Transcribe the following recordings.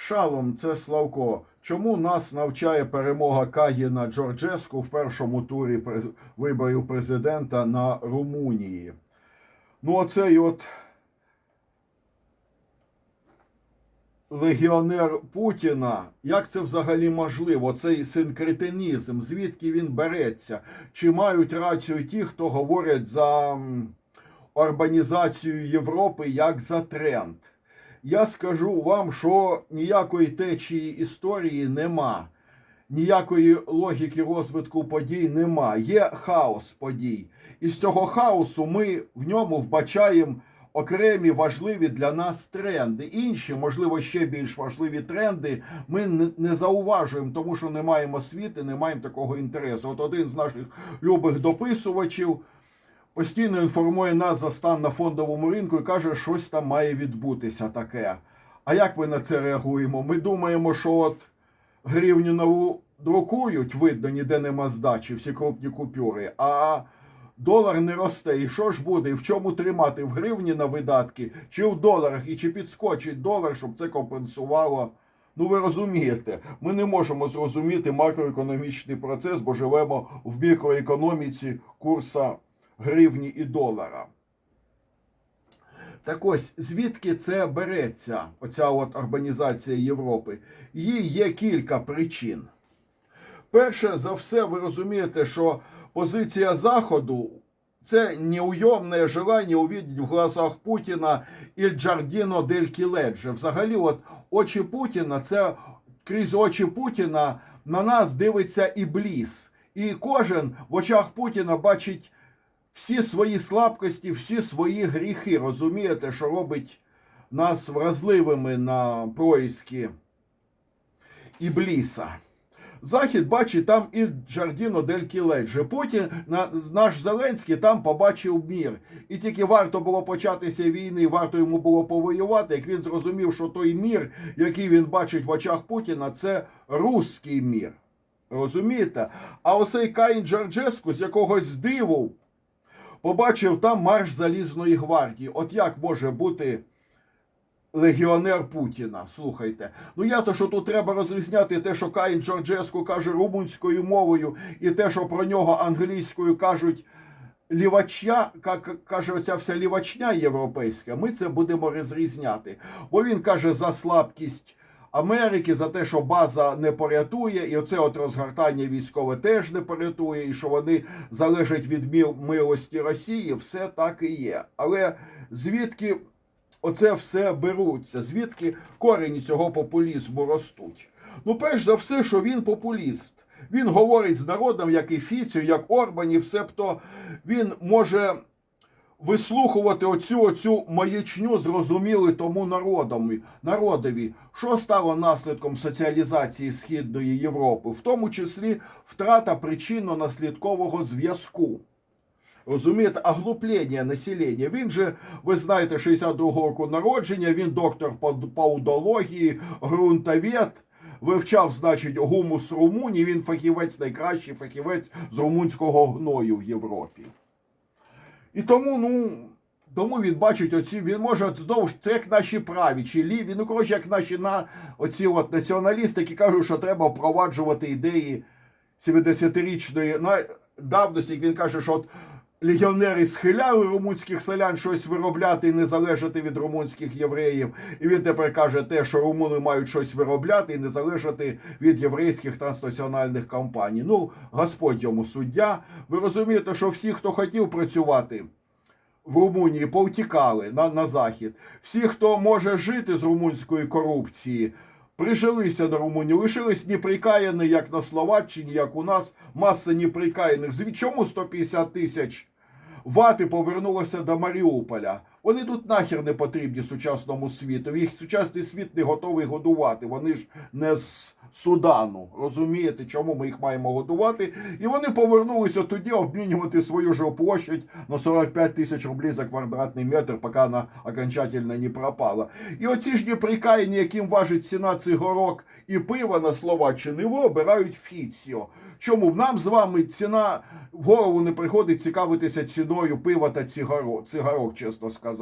Шалом, це Славко. Чому нас навчає перемога Кагіна Джорджеску в першому турі виборів президента на Румунії? Ну, оцей от легіонер Путіна, як це взагалі можливо? Цей синкретинізм, звідки він береться? Чи мають рацію ті, хто говорять за м, урбанізацію Європи як за тренд? Я скажу вам, що ніякої течії історії нема, ніякої логіки розвитку подій нема. Є хаос подій. І з цього хаосу ми в ньому вбачаємо окремі важливі для нас тренди. Інші, можливо, ще більш важливі тренди, ми не- зауважуємо, тому що не маємо освіти, не маємо такого інтересу. От один з наших любих дописувачів постійно інформує нас за стан на фондовому ринку і каже, щось там має відбутися таке. А як ми на це реагуємо? Ми думаємо, що от гривню нову друкують, видно, ніде нема здачі, всі крупні купюри, а долар не росте. І що ж буде? І в чому тримати? В гривні на видатки, чи в доларах, і чи підскочить долар, щоб це компенсувало? Ну, ви розумієте, ми не можемо зрозуміти макроекономічний процес, бо живемо в мікроекономіці курса гривні і долара. Так ось, звідки це береться, оця от урбанізація Європи? Їй є кілька причин. Перше за все, ви розумієте, що позиція Заходу це неуйомне желання увидеть в глазах Путіна «Il giardino del Chiledже». Взагалі, от очі Путіна, це крізь очі Путіна на нас дивиться ібліс. І кожен в очах Путіна бачить всі свої слабкості, всі свої гріхи. Розумієте, що робить нас вразливими на происки Ібліса. Захід бачить там і Джардіно дель Кіледже. Потім наш Зеленський там побачив мір. І тільки варто було початися війни, варто йому було повоювати, як він зрозумів, що той мір, який він бачить в очах Путіна, це руський мір. Розумієте? А оцей Каїн Джорджеску з якогось диву побачив там марш залізної гвардії. От як може бути легіонер Путіна? Слухайте. Ну ясно, що тут треба розрізняти те, що Каїн Джорджеску каже румунською мовою, і те, що про нього англійською кажуть. Лівачня, як каже оця вся лівачня європейська, ми це будемо розрізняти. Бо він каже за слабкість Америки, за те, що база не порятує, і оце от розгортання військове теж не порятує, і що вони залежать від милості Росії, все так і є. Але звідки оце все беруться? Звідки корені цього популізму ростуть? Ну, перш за все, що він популіст. Він говорить з народом, як і Фіцю, як Орбанів, себто він може вислухувати оцю оцю маячню зрозуміли тому народом, народові, що стало наслідком соціалізації Східної Європи, в тому числі втрата причинно-наслідкового зв'язку. Розумієте, оглуплення населення. Він же, ви знаєте, 62-го року народження, він доктор паудології, ґрунтовед, вивчав, значить, гумус Румунії, він фахівець, найкращий фахівець з румунського гною в Європі. І тому, ну, тому він бачить оці, він може знову ж це як наші праві чи ліві, ну коротше, як наші на оці от націоналісти, які кажуть, що треба впроваджувати ідеї 70-річної на- давності, як він каже, що от легіонери схиляли румунських селян щось виробляти і не залежати від румунських євреїв. І він тепер каже те, що румуни мають щось виробляти і не залежати від єврейських транснаціональних компаній. Ну, Господь йому суддя. Ви розумієте, що всі, хто хотів працювати в Румунії, повтікали на, на захід. Всі, хто може жити з румунської корупції. Прижилися на Румунію, лишились неприкаяні, як на Словаччині, як у нас, маса неприкаяних. Звід- Чому 150 тисяч вати повернулося до Маріуполя? Вони тут нахер не потрібні сучасному світу. Їх сучасний світ не готовий годувати. Вони ж не з Судану. Розумієте, чому ми їх маємо годувати? І вони повернулися тоді обмінювати свою жилплощадь на 45 тисяч рублів за квадратний метр, поки вона окончательно не пропала. І оці ж неприкаяні, яким важить ціна цигарок і пива на Словаччині, ви обирають фіціо. Чому нам з вами ціна в голову не приходить цікавитися ціною пива та цигарок чесно сказати?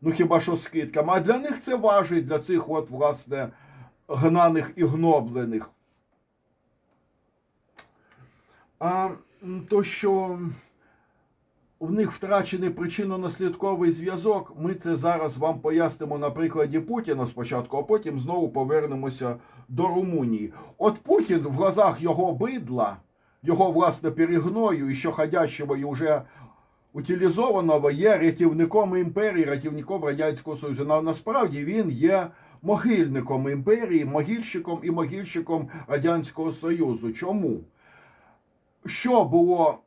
Ну хіба що скидками. А для них це важить, для цих, от, власне, гнаних і гноблених. А то, що в них втрачений причинно-наслідковий зв'язок, ми це зараз вам пояснимо на прикладі Путіна спочатку, а потім знову повернемося до Румунії. От Путін в глазах його бидла, його власне перегною і що ходячого і вже утилізованого є рятівником імперії, рятівником Радянського Союзу. На, насправді він є могильником імперії, могильщиком і могильщиком Радянського Союзу. Чому? Що було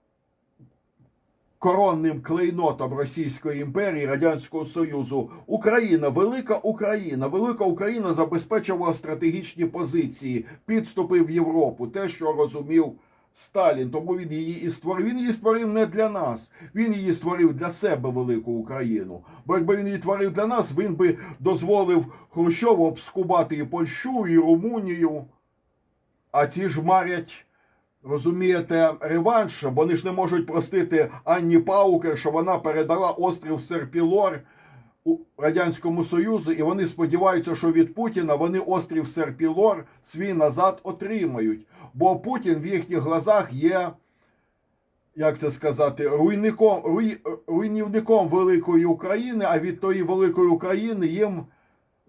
коронним клейнотом Російської імперії Радянського Союзу? Україна, велика Україна, велика Україна забезпечувала стратегічні позиції, підступи в Європу, те, що розумів Сталін. Тому він її і створив. Він її створив не для нас. Він її створив для себе велику Україну. Бо якби він її творив для нас, він би дозволив Хрущову обскубати і Польщу, і Румунію. А ці ж марять. Розумієте, реванш, бо вони ж не можуть простити Анні Паукер, що вона передала острів Серпілор у Радянському Союзу, і вони сподіваються, що від Путіна вони острів Серпілор свій назад отримають. Бо Путін в їхніх глазах є, як це сказати, руйником, руй, руйнівником великої України, а від тої великої України їм.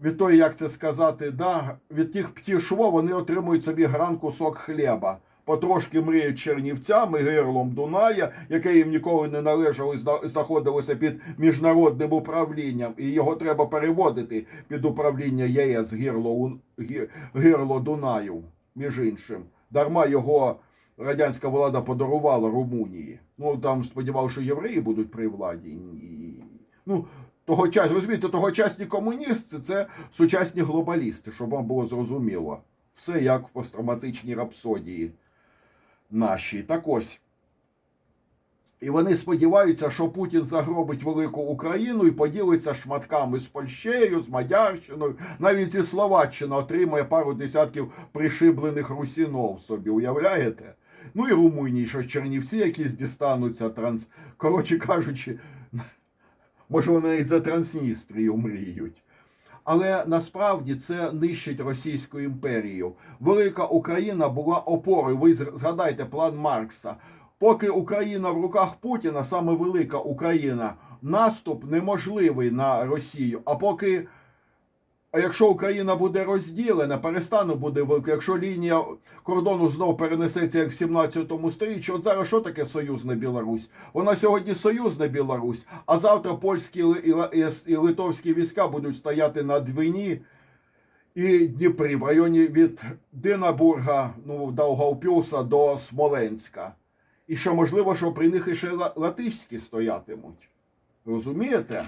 Від тої, як це сказати, да, від тих птішво вони отримують собі гран кусок хліба потрошки мріють Чернівцями, гирлом Дуная, яке їм ніколи не належало, і знаходилося під міжнародним управлінням, і його треба переводити під управління ЄС гирло, У- Дунаю, між іншим. Дарма його радянська влада подарувала Румунії. Ну там сподівалися, що євреї будуть при владі. Ні. Ну, тогочас, розумієте, тогочасні комуністи це сучасні глобалісти, щоб вам було зрозуміло. Все як в посттравматичній рапсодії нашій. Так ось. І вони сподіваються, що Путін загробить велику Україну і поділиться шматками з Польщею, з Мадярщиною. Навіть зі Словаччина отримає пару десятків пришиблених русінов собі. Уявляєте? Ну і Румунії, що Чернівці якісь дістануться транс. Коротше кажучи, може вони навіть за Трансністрію мріють. Але насправді це нищить Російську імперію. Велика Україна була опорою. Ви згадайте план Маркса. Поки Україна в руках Путіна, саме велика Україна, наступ неможливий на Росію. А поки, а якщо Україна буде розділена, перестане буде велика. Якщо лінія кордону знов перенесеться як в 17 сторіччі, от зараз що таке союзна Білорусь? Вона сьогодні союзна Білорусь, а завтра польські і, литовські війська будуть стояти на Двині і Дніпрі в районі від Динабурга, ну, Даугавпюса до Смоленська. І що можливо, що при них іще ла- латиські стоятимуть. Розумієте?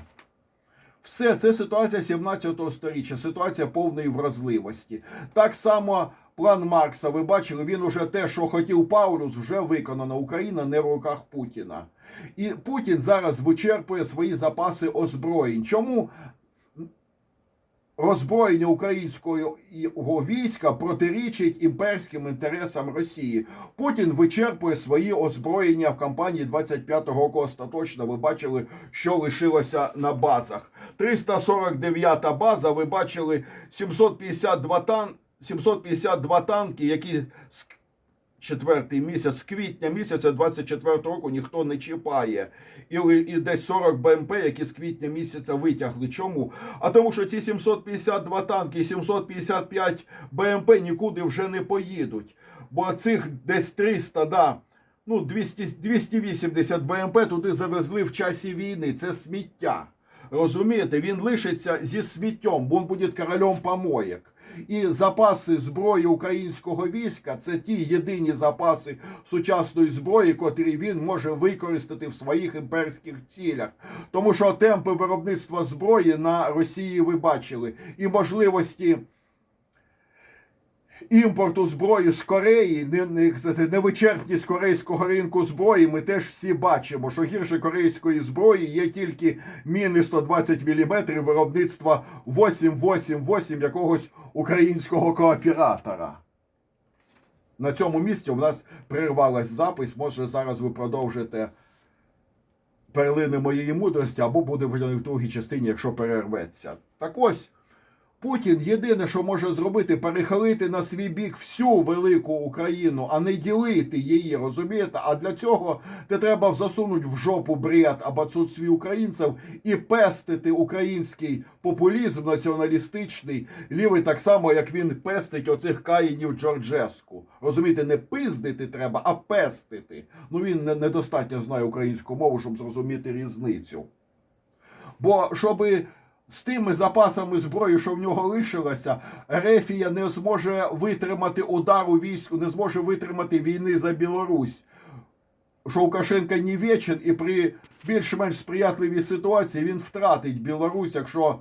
Все, це ситуація 17 століття, ситуація повної вразливості. Так само план Маркса, ви бачили, він уже те, що хотів Паулюс, вже виконано. Україна не в руках Путіна. І Путін зараз вичерпує свої запаси озброєнь. Чому роззброєння українського війська протирічить імперським інтересам Росії. Путін вичерпує свої озброєння в кампанії 25-го року. Остаточно ви бачили, що лишилося на базах. 349-та база. Ви бачили 752 тан. 752 танки, які четвертий місяць, з квітня місяця 24 року ніхто не чіпає. І, і десь 40 БМП, які з квітня місяця витягли. Чому? А тому, що ці 752 танки і 755 БМП нікуди вже не поїдуть. Бо цих десь 300, да, ну 200, 280 БМП туди завезли в часі війни. Це сміття. Розумієте, він лишиться зі сміттям, бо він буде королем помоєк. І запаси зброї українського війська це ті єдині запаси сучасної зброї, котрі він може використати в своїх імперських цілях. Тому що темпи виробництва зброї на Росії ви бачили і можливості. Імпорту зброї з Кореї, невичерпність корейського ринку зброї, ми теж всі бачимо, що гірше корейської зброї є тільки міни 120 мм виробництва 888 якогось українського кооператора. На цьому місці у нас прервалась запис. Може, зараз ви продовжите перлини моєї мудрості, або буде в другій частині, якщо перерветься. Так ось. Путін єдине, що може зробити, перехилити на свій бік всю велику Україну, а не ділити її, розумієте? А для цього те треба засунути в жопу бред або свій українців і пестити український популізм націоналістичний, лівий так само, як він пестить оцих каїнів Джорджеску. Розумієте, не пиздити треба, а пестити. Ну він не- недостатньо знає українську мову, щоб зрозуміти різницю. Бо щоби з тими запасами зброї, що в нього лишилося, Ерефія не зможе витримати удару війську, не зможе витримати війни за Білорусь. Що Лукашенко не вечен, і при більш-менш сприятливій ситуації він втратить Білорусь, якщо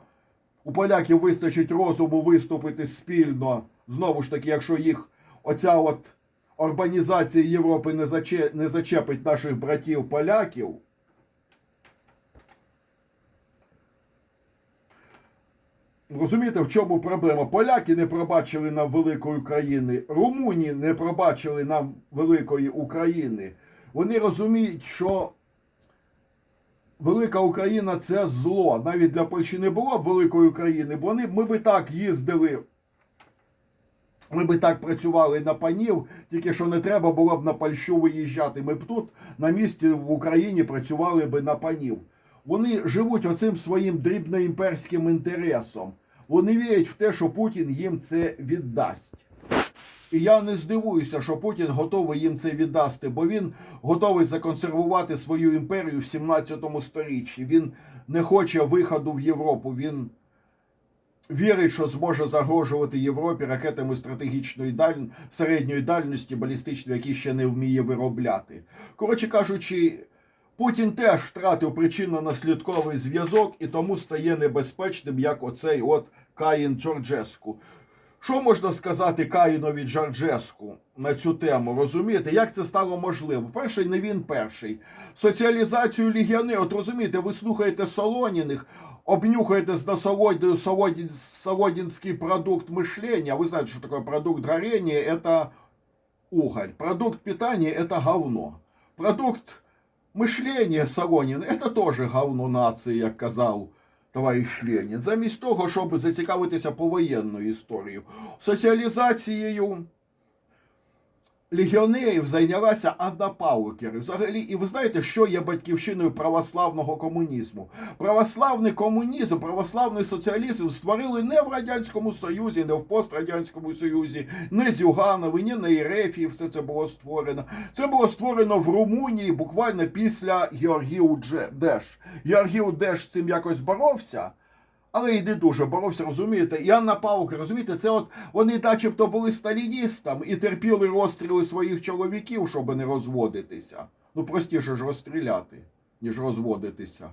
у поляків вистачить розуму виступити спільно. Знову ж таки, якщо їх оця от урбанізація Європи не зачепить наших братів поляків. Розумієте, в чому проблема? Поляки не пробачили нам великої України, румуні не пробачили нам великої України. Вони розуміють, що велика Україна це зло. Навіть для Польщі не було б великої України, бо вони, ми би так їздили. Ми би так працювали на панів, тільки що не треба було б на Польщу виїжджати. Ми б тут на місці в Україні працювали би на панів. Вони живуть оцим своїм дрібноімперським інтересом. Вони вірять в те, що Путін їм це віддасть. І я не здивуюся, що Путін готовий їм це віддасти, бо він готовий законсервувати свою імперію в 17 сторіччі. Він не хоче виходу в Європу. Він вірить, що зможе загрожувати Європі ракетами стратегічної даль... середньої дальності, балістичної, які ще не вміє виробляти. Коротше кажучи, Путін теж втратив причинно-наслідковий зв'язок і тому стає небезпечним, як оцей от Каїн Джорджеску. Що можна сказати Каїнові Джорджеску на цю тему? Розумієте, як це стало можливо? Перший не він перший. Соціалізацію легіонерів, от розумієте, ви слухаєте Солоніних, обнюхаєте з насолодою солодін, солодінський продукт мишлення. Ви знаєте, що таке продукт горення? Це уголь. Продукт питання – це говно. Продукт мишлення Солонін – це теж говно нації, як казав товариш Ленін. Замість того, щоб зацікавитися повоєнною історією. Соціалізацією легіонерів зайнялася Анна Паукер. І Взагалі, і ви знаєте, що є батьківщиною православного комунізму? Православний комунізм, православний соціалізм створили не в Радянському Союзі, не в пострадянському Союзі, не з ні на Єрефії все це було створено. Це було створено в Румунії буквально після Георгію Деш. Георгію Деш цим якось боровся. Але і не дуже боровся, розумієте? І Анна Паука, розумієте, це от вони начебто були сталіністами і терпіли розстріли своїх чоловіків, щоб не розводитися. Ну простіше ж розстріляти, ніж розводитися.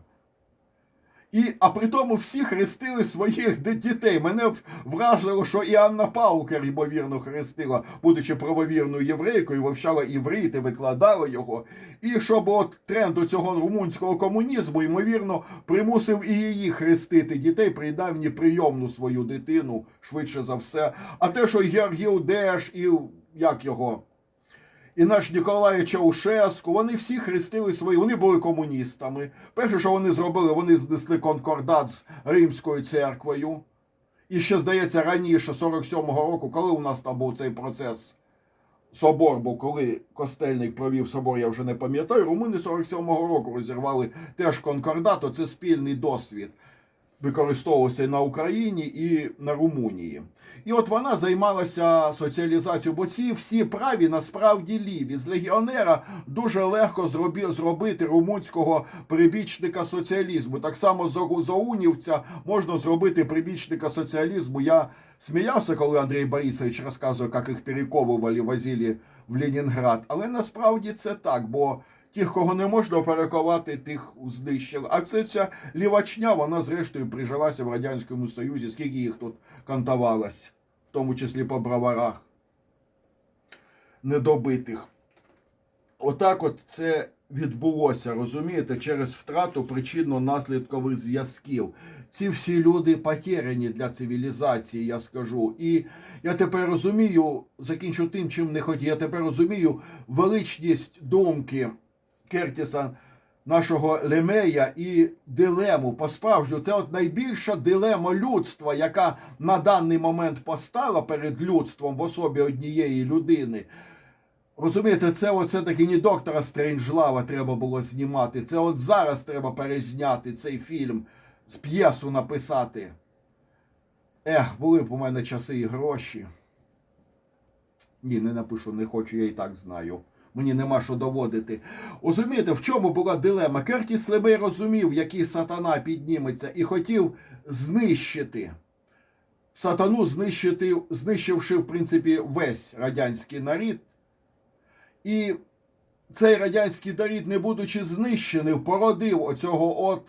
І, а при тому всі хрестили своїх дітей. Мене вражило, що і Анна Паукер, ймовірно, хрестила, будучи правовірною єврейкою, вивчала іврит і викладала його. І щоб от тренд цього румунського комунізму, ймовірно, примусив і її хрестити дітей, принаймні прийомну свою дитину, швидше за все. А те, що Георгій Деш і як його. І наш Ніколай Чаушеску, вони всі хрестили свої, вони були комуністами. Перше, що вони зробили, вони знесли конкордат з Римською церквою. І ще, здається, раніше, 47-го року, коли у нас там був цей процес собор, був, коли Костельник провів собор, я вже не пам'ятаю, румуни 47-го року розірвали теж конкордат, це спільний досвід. Використовувався на Україні і на Румунії. І от вона займалася соціалізацією, бо ці всі праві насправді ліві. З легіонера дуже легко зробі, зробити румунського прибічника соціалізму. Так само з Оу- з Оунівця можна зробити прибічника соціалізму. Я сміявся, коли Андрій Борисович розказує, як їх перековували, возили в Ленінград. Але насправді це так, бо тих, кого не можна перекувати, тих знищили. А це ця лівачня, вона зрештою прижилася в Радянському Союзі, скільки їх тут кантувалось, в тому числі по броварах недобитих. Отак от це відбулося, розумієте, через втрату причинно-наслідкових зв'язків. Ці всі люди потеряні для цивілізації, я скажу. І я тепер розумію, закінчу тим, чим не хотів. Я тепер розумію величність думки Кертіса нашого Лемея і дилему по-справжньому. Це от найбільша дилема людства, яка на даний момент постала перед людством в особі однієї людини. Розумієте, це оце таки не доктора Стрейнджлава треба було знімати. Це от зараз треба перезняти цей фільм, з п'єсу написати. Ех, були б у мене часи і гроші. Ні, не напишу, не хочу, я і так знаю. Мені нема що доводити. Розумієте, в чому була дилема? Кертіс Лемей розумів, який сатана підніметься, і хотів знищити. Сатану знищити, знищивши, в принципі, весь радянський нарід. І цей радянський нарід, не будучи знищений, породив оцього от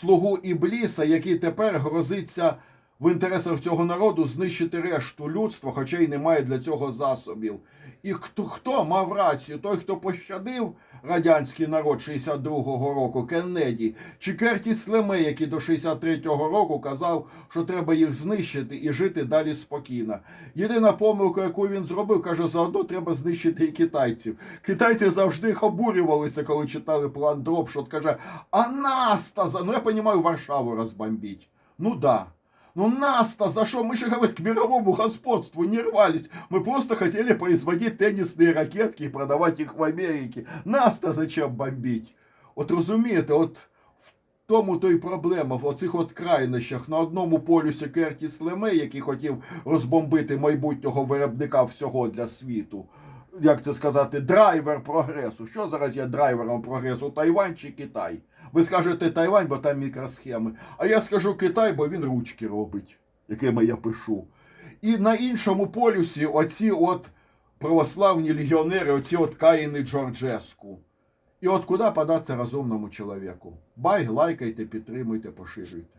слугу Ібліса, який тепер грозиться в інтересах цього народу знищити решту людства, хоча й немає для цього засобів. І хто, хто мав рацію? Той, хто пощадив радянський народ 62-го року, Кеннеді, чи Кертіс Лемей, який до 63-го року казав, що треба їх знищити і жити далі спокійно. Єдина помилка, яку він зробив, каже, заодно треба знищити і китайців. Китайці завжди їх обурювалися, коли читали план Дропшот. Каже, а нас-то за... Ну я розумію, Варшаву розбомбіть. Ну да. Ну нас-то за что? Мы же, говорит, к мировому господству не рвались. Мы просто хотели производить теннисные ракетки и продавать их в Америке. Нас-то зачем бомбить? От розумієте, от в тому то й проблема, в оцих от крайнощах. На одному полюсі Кертіс Лемей, який хотів розбомбити майбутнього виробника всього для світу. Як це сказати, драйвер прогресу. Що зараз є драйвером прогресу? Тайвань чи Китай? Ви скажете Тайвань, бо там мікросхеми. А я скажу Китай, бо він ручки робить, якими я пишу. І на іншому полюсі оці от православні легіонери, оці от Каїни Джорджеску. І от куди податися розумному чоловіку? Бай, лайкайте, підтримуйте, поширюйте.